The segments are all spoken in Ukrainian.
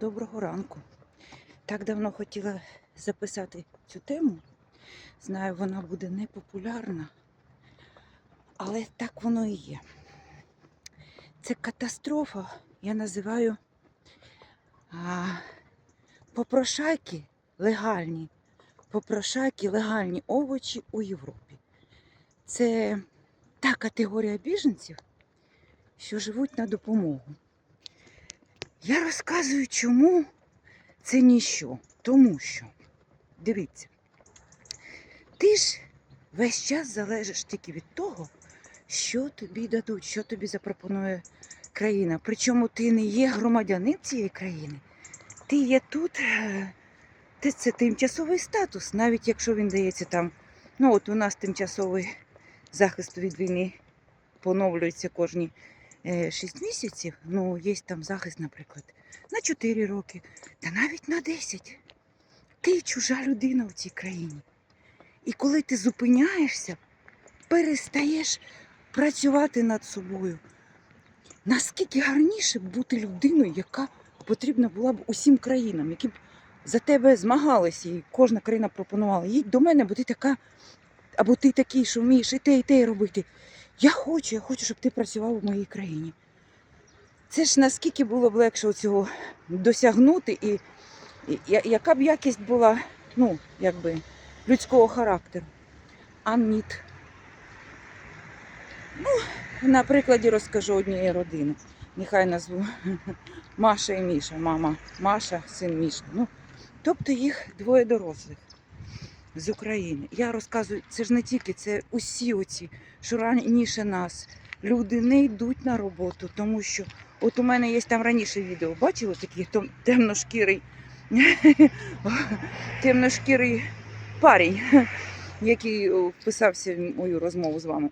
Доброго ранку. Так давно хотіла записати цю тему. Знаю, вона буде непопулярна, але так воно і є. Це катастрофа, я називаю а, попрошайки легальні. Попрошайки легальні овочі у Європі. Це та категорія біженців, що живуть на допомогу. Я розказую, чому це ніщо. Тому що, дивіться, ти ж весь час залежиш тільки від того, що тобі дадуть, що тобі запропонує країна. Причому ти не є громадянин цієї країни. Ти є тут, е, це тимчасовий статус, навіть якщо він дається там. Ну, от у нас тимчасовий захист від війни поновлюється кожні 6 місяців, ну, є там захист, наприклад, на 4 роки, та навіть на 10. Ти чужа людина в цій країні. І коли ти зупиняєшся, перестаєш працювати над собою. Наскільки гарніше бути людиною, яка потрібна була б усім країнам, які б за тебе змагалися, і кожна країна пропонувала. Їдь до мене, бо ти така, або ти такий, що вмієш і те, і те робити. Я хочу, я хочу, щоб ти працював у моїй країні. Це ж наскільки було б легше цього досягнути, і, і яка б якість була, ну, якби, людського характеру. А ніт. Ну, на прикладі розкажу однієї родини. Нехай назву Маша і Міша. Мама Маша, син Міша. Ну, тобто їх двоє дорослих з України. Я розказую, це ж не тільки, це усі оці, що раніше нас. Люди не йдуть на роботу, тому що от у мене є там раніше відео, бачили такий темношкірий, темношкірий парень, який вписався в мою розмову з вами.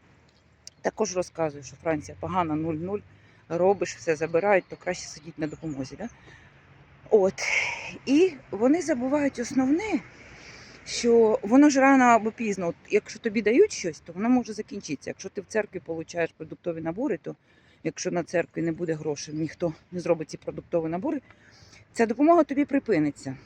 Також розказую, що Франція погана 0-0, робиш, все забирають, то краще сидіти на допомозі. Да? От. І вони забувають основне, що воно ж рано або пізно, от, якщо тобі дають щось, то воно може закінчитися. Якщо ти в церкві получаєш продуктові набори, то якщо на церкві не буде грошей, ніхто не зробить ці продуктові набори, ця допомога тобі припиниться.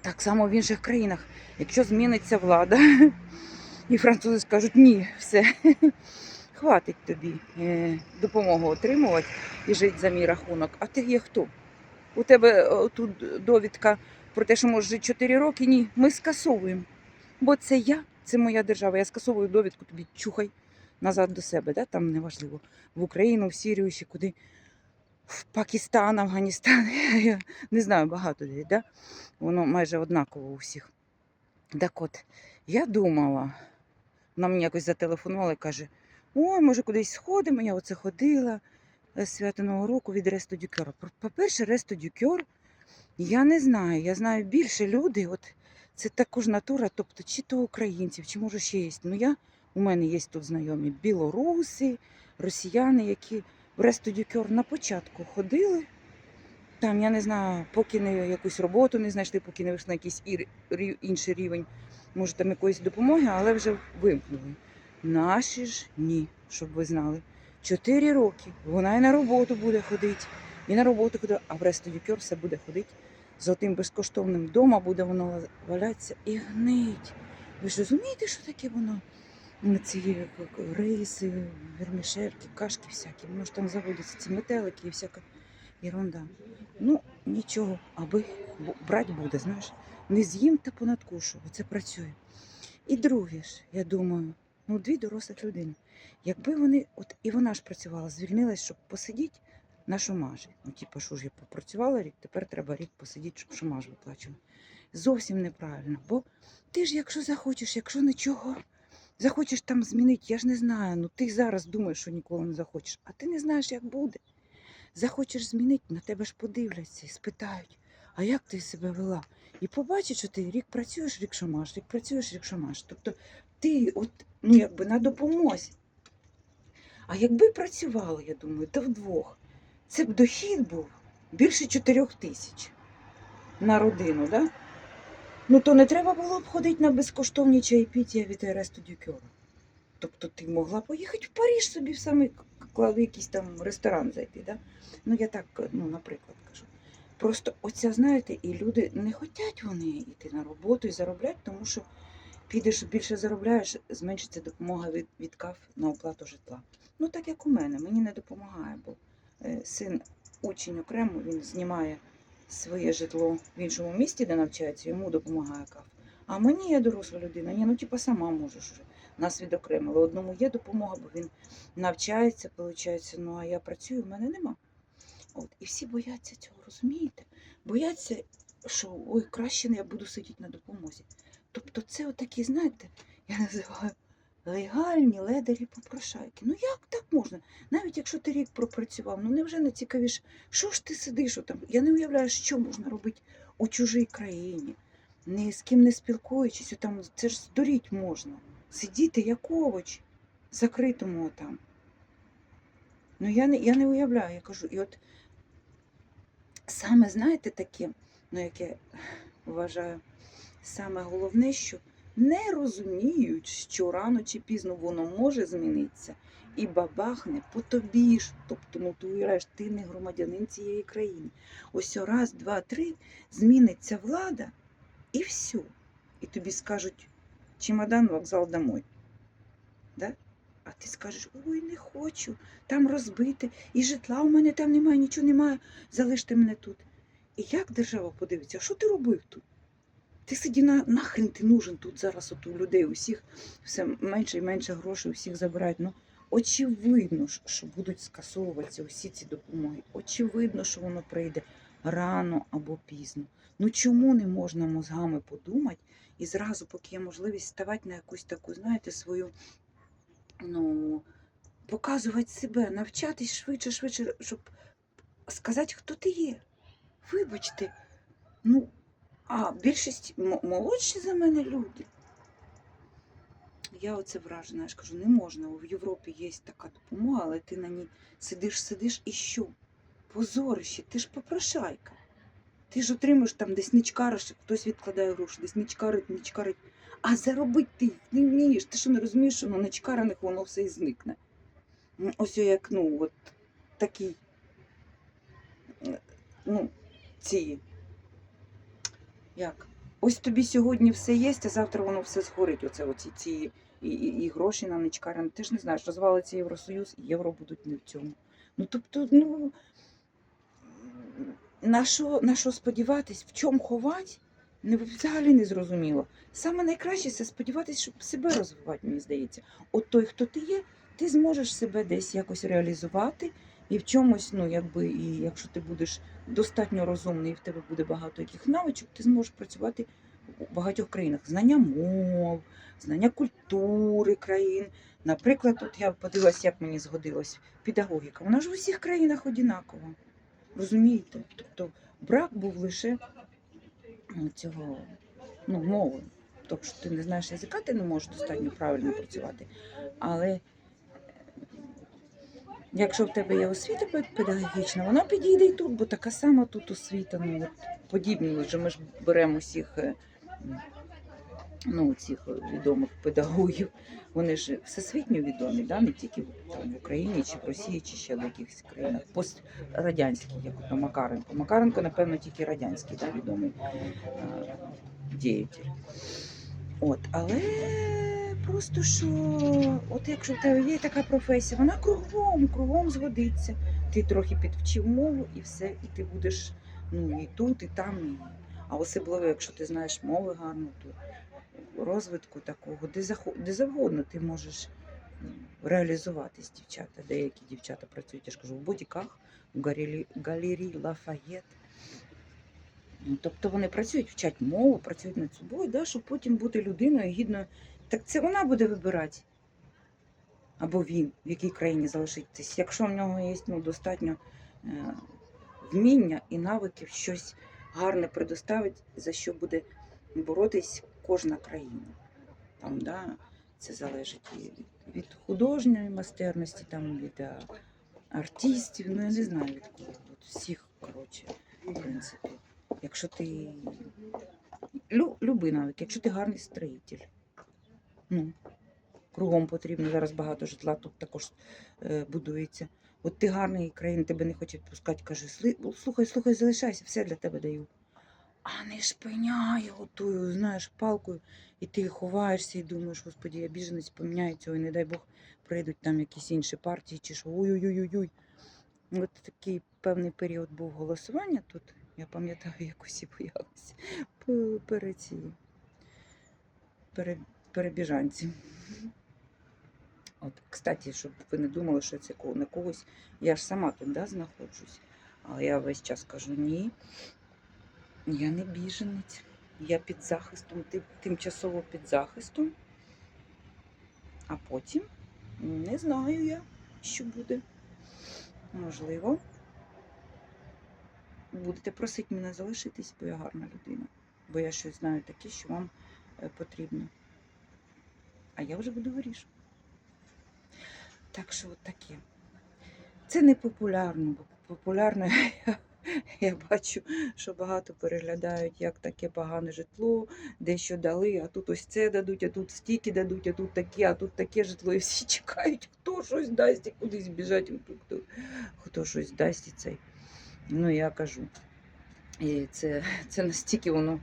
Так само в інших країнах, якщо зміниться влада, і французи скажуть, ні, все, хватить тобі е, допомогу отримувати і жити за мій рахунок. А ти є хто? У тебе тут довідка про те, що можеш жити 4 роки. Ні, ми скасовуємо. Бо це я, це моя держава. Я скасовую довідку, тобі чухай назад до себе. Да? Там неважливо. В Україну, в Сірію, ще куди. В Пакистан, Афганістан. Я не знаю, багато де, да? Воно майже однаково у всіх. Так от, я думала, вона мені якось зателефонувала і каже: ой, може, кудись сходимо, я оце ходила е, свято Нового року від Ресто Дюкьора. По- По-перше, Ресто Дюкьор, я не знаю, я знаю більше люди, от це також натура, тобто чи то українців, чи може ще є. Ну я, у мене є тут знайомі білоруси, росіяни, які в Ресто Дюкьор на початку ходили. Там, я не знаю, поки не якусь роботу не знайшли, поки не вийшли на якийсь інший рівень, може там якоїсь допомоги, але вже вимкнули. Наші ж ні, щоб ви знали. Чотири роки вона і на роботу буде ходити, і на роботу ходить, а в Дюкьор все буде ходити з отим безкоштовним дома буде воно валятися і гнить. Ви ж розумієте, що таке воно? Ну, Ці е, риси, вермішельки, кашки всякі, воно ж там заводяться, ці метелики і всяка ерунда. Ну, нічого, аби брать буде, знаєш. Не з'їм та понадкушу, оце працює. І друге ж, я думаю, ну дві дорослих людини. Якби вони, от і вона ж працювала, звільнилась, щоб посидіти на шумажі. Ну, типу, що ж я попрацювала рік, тепер треба рік посидіти, щоб шумаж виплачували. Зовсім неправильно. Бо ти ж, якщо захочеш, якщо нічого захочеш там змінити, я ж не знаю. Ну ти зараз думаєш, що ніколи не захочеш, а ти не знаєш, як буде. Захочеш змінити, на тебе ж подивляться і спитають, а як ти себе вела? І побачать, що ти рік працюєш, рік шумаш, рік працюєш, рік шумаш. Тобто ти от, ну, якби на допомозі. А якби працювали, я думаю, то вдвох, це б дохід був більше 4 тисяч на родину, да? Ну то не треба було б ходити на безкоштовні чайпіття від Ересту Дюкьора. Тобто ти могла поїхати в Париж собі в самий к- якийсь там ресторан зайти, да? Ну я так, ну, наприклад, кажу. Просто оця, знаєте, і люди не хочуть вони йти на роботу і заробляти, тому що підеш більше заробляєш, зменшиться допомога від, від КАФ на оплату житла. Ну так як у мене, мені не допомагає, бо син учень окремо, він знімає своє житло в іншому місті, де навчається, йому допомагає КАФ. А мені я доросла людина, ні, ну типа сама можеш вже. Нас відокремили. Одному є допомога, бо він навчається, виходить, ну а я працюю, в мене нема. От, і всі бояться цього, розумієте? Бояться, що ой, краще не я буду сидіти на допомозі. Тобто це отакі, знаєте, я називаю легальні ледарі попрошайки. Ну як так можна? Навіть якщо ти рік пропрацював, ну невже не цікавіше, що ж ти сидиш там? Я не уявляю, що можна робити у чужій країні, ні з ким не спілкуючись, там це ж здуріть можна. Сидіти як овоч, закритому там. Ну я не, я не уявляю, я кажу, і от саме, знаєте, таке, ну яке вважаю, саме головне, що не розуміють, що рано чи пізно воно може змінитися і бабахне по тобі ж. Тобто, ну ти ти не громадянин цієї країни. Ось раз, два, три, зміниться влада і все. І тобі скажуть чемодан, вокзал домой. Да? А ти скажеш, ой, не хочу, там розбите, і житла у мене там немає, нічого немає, залиште мене тут. І як держава подивиться, що ти робив тут? Ти сиді на нахрен ти нужен тут зараз от у людей, усіх все менше і менше грошей, усіх забирають. Ну, очевидно, що будуть скасовуватися усі ці допомоги. Очевидно, що воно прийде рано або пізно. Ну чому не можна мозгами подумати і зразу, поки є можливість, ставати на якусь таку, знаєте, свою, ну, показувати себе, навчатись швидше, швидше, щоб сказати, хто ти є. Вибачте, ну, а більшість молодші за мене люди. Я оце вражена, я ж кажу, не можна. В Європі є така допомога, але ти на ній сидиш, сидиш і що? Позорище, ти ж попрошайка. Ти ж отримуєш там десь нічкариш, хтось відкладає гроші, десь нічкарить, нічкарить. А заробити ти їх не вмієш. Ти що не розумієш, що на нечкарених воно все і зникне. Ось як, ну, от такий, е, ну, ці, як? Ось тобі сьогодні все є, а завтра воно все згорить. Оце оці ці і, і, і гроші на нечкарен. Ти ж не знаєш, розвалиться Євросоюз, і євро будуть не в цьому. Ну тобто, ну на що, на що сподіватись, в чому ховати, не, взагалі не зрозуміло. Саме найкраще це сподіватися, щоб себе розвивати, мені здається. От той, хто ти є, ти зможеш себе десь якось реалізувати. І в чомусь, ну якби, і якщо ти будеш достатньо розумний, і в тебе буде багато яких навичок, ти зможеш працювати у багатьох країнах. Знання мов, знання культури країн. Наприклад, от я подивилась, як мені згодилось педагогіка. Вона ж в усіх країнах одинакова. Розумієте? Тобто брак був лише ну, цього ну, мови. Тобто, ти не знаєш язика, ти не можеш достатньо правильно працювати. Але Якщо в тебе є освіта педагогічна, вона підійде і тут, бо така сама тут освіта. Ну, от, подібні, вже ми ж беремо усіх е, ну, цих відомих педагогів. Вони ж всесвітньо відомі, да? не тільки там, в Україні, чи в Росії, чи ще в якихось країнах. Пострадянські, як от Макаренко. Макаренко, напевно, тільки радянський да, відомий е, діятель. От, але просто що, от якщо в тебе є така професія, вона кругом, кругом згодиться. Ти трохи підвчив мову і все, і ти будеш ну, і тут, і там. І... А особливо, якщо ти знаєш мови гарно, то розвитку такого, де, захо... де завгодно ти можеш реалізуватись, дівчата. Деякі дівчата працюють, я ж кажу, в бодіках, в галері... Лафаєт. Ну, Тобто вони працюють, вчать мову, працюють над собою, да, щоб потім бути людиною гідною. Так це вона буде вибирати. Або він, в якій країні залишитись. Якщо в нього є ну, достатньо е, вміння і навиків щось гарне предоставить, за що буде боротись кожна країна. Там, да, це залежить і від, художньої майстерності, там, від е, артистів, ну я не знаю від кого. От всіх, коротше, в принципі. Якщо ти Лю, люби навик, якщо ти гарний строїтель. Ну, кругом потрібно зараз багато житла тут також е, будується. От ти гарний країн, тебе не хоче відпускати, каже, «Сли- слухай, слухай, залишайся, все для тебе даю. А не шпиняє отою, знаєш, палкою, і ти ховаєшся і думаєш, господі, я біженець поміняється, ой, не дай Бог, прийдуть там якісь інші партії, чи що, ой-ой-ой-ой. От такий певний період був голосування тут. Я пам'ятаю, як усі боялися перед ці пере- перебіжанці. От, кстати, щоб ви не думали, що це на когось. Я ж сама тут да, знаходжусь. Але я весь час кажу, ні, я не біженець. Я під захистом, ти- тимчасово під захистом. А потім не знаю я, що буде. Можливо. Будете просити мене залишитись, бо я гарна людина. Бо я щось знаю таке, що вам е, потрібно. А я вже буду вирішувати. Так що от таке. Це не популярно, бо популярно я, я бачу, що багато переглядають, як таке погане житло, дещо дали, а тут ось це дадуть, а тут стільки дадуть, а тут таке, а тут таке житло. І всі чекають, хто щось дасть і кудись біжать, хто, хто, щось дасть і цей. Ну, я кажу. І це, це настільки воно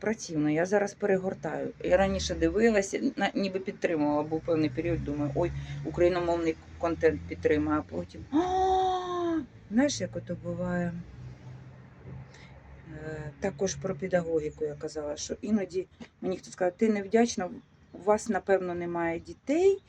противно. Я зараз перегортаю. Я раніше дивилася, ніби підтримувала, був певний період, думаю, ой, україномовний контент підтримую, а потім. «А, Знаєш, як ото буває? Е, Також про педагогіку я казала, що іноді мені хтось сказав, ти невдячна, у вас, напевно, немає дітей,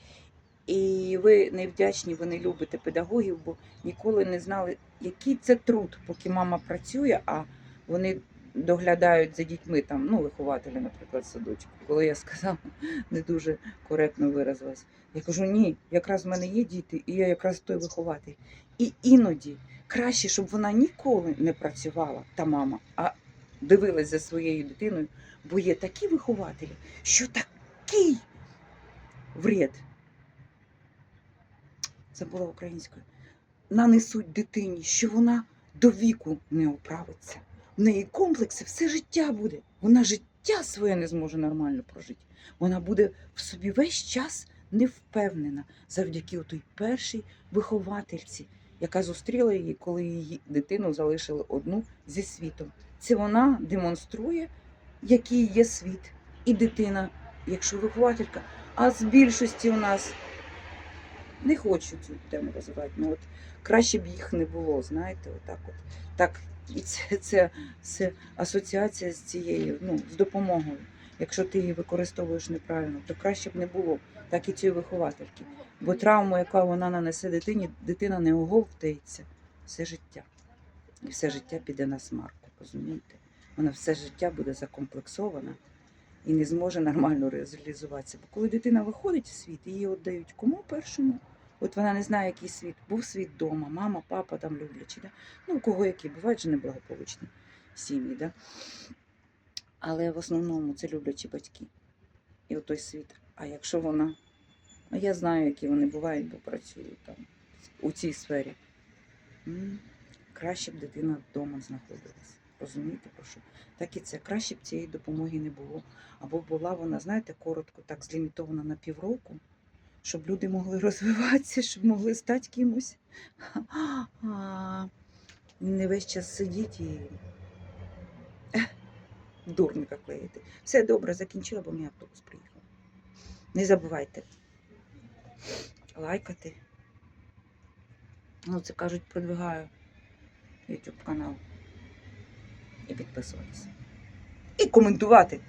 і ви невдячні, ви не любите педагогів, бо ніколи не знали, який це труд, поки мама працює, а вони доглядають за дітьми, там, ну, вихователі, наприклад, садочку. Коли я сказала, не дуже коректно виразилась. Я кажу, ні, якраз в мене є діти, і я якраз той вихователь. І іноді краще, щоб вона ніколи не працювала, та мама, а дивилась за своєю дитиною, бо є такі вихователі, що такий вред. Це було українською. Нанесуть дитині, що вона до віку не оправиться. В неї комплекси все життя буде. Вона життя своє не зможе нормально прожити. Вона буде в собі весь час невпевнена завдяки той першій виховательці, яка зустріла її, коли її дитину залишили одну зі світом. Це вона демонструє, який є світ, і дитина, якщо вихователька. А з більшості у нас не хочу цю тему розвивати. Ну от краще б їх не було, знаєте, отак от. Так, і це, це, це асоціація з цією, ну, з допомогою. Якщо ти її використовуєш неправильно, то краще б не було, так і цієї виховательки. Бо травму, яка вона нанесе дитині, дитина не оговтається все життя. І все життя піде на смарку, розумієте? Вона все життя буде закомплексована і не зможе нормально реалізуватися. Бо коли дитина виходить в світ, її віддають кому першому? От вона не знає, який світ. Був світ вдома, мама, папа там люблячі. Да? Ну, у кого які, бувають же неблагополучні сім'ї. Да? Але в основному це люблячі батьки. І от той світ. А якщо вона. А я знаю, які вони бувають, бо працюю там у цій сфері. М, Краще б дитина вдома знаходилась. Розумієте, про що? Так і це. Краще б цієї допомоги не було. Або була вона, знаєте, коротко, так злімітована на півроку, щоб люди могли розвиватися, щоб могли стати кимось. А не весь час сидіти і дурника клеїти. Все добре, закінчила, бо мій автобус приїхав. Не забувайте лайкати. Ну, це кажуть, продвигаю YouTube канал. І підписуватися. І коментувати.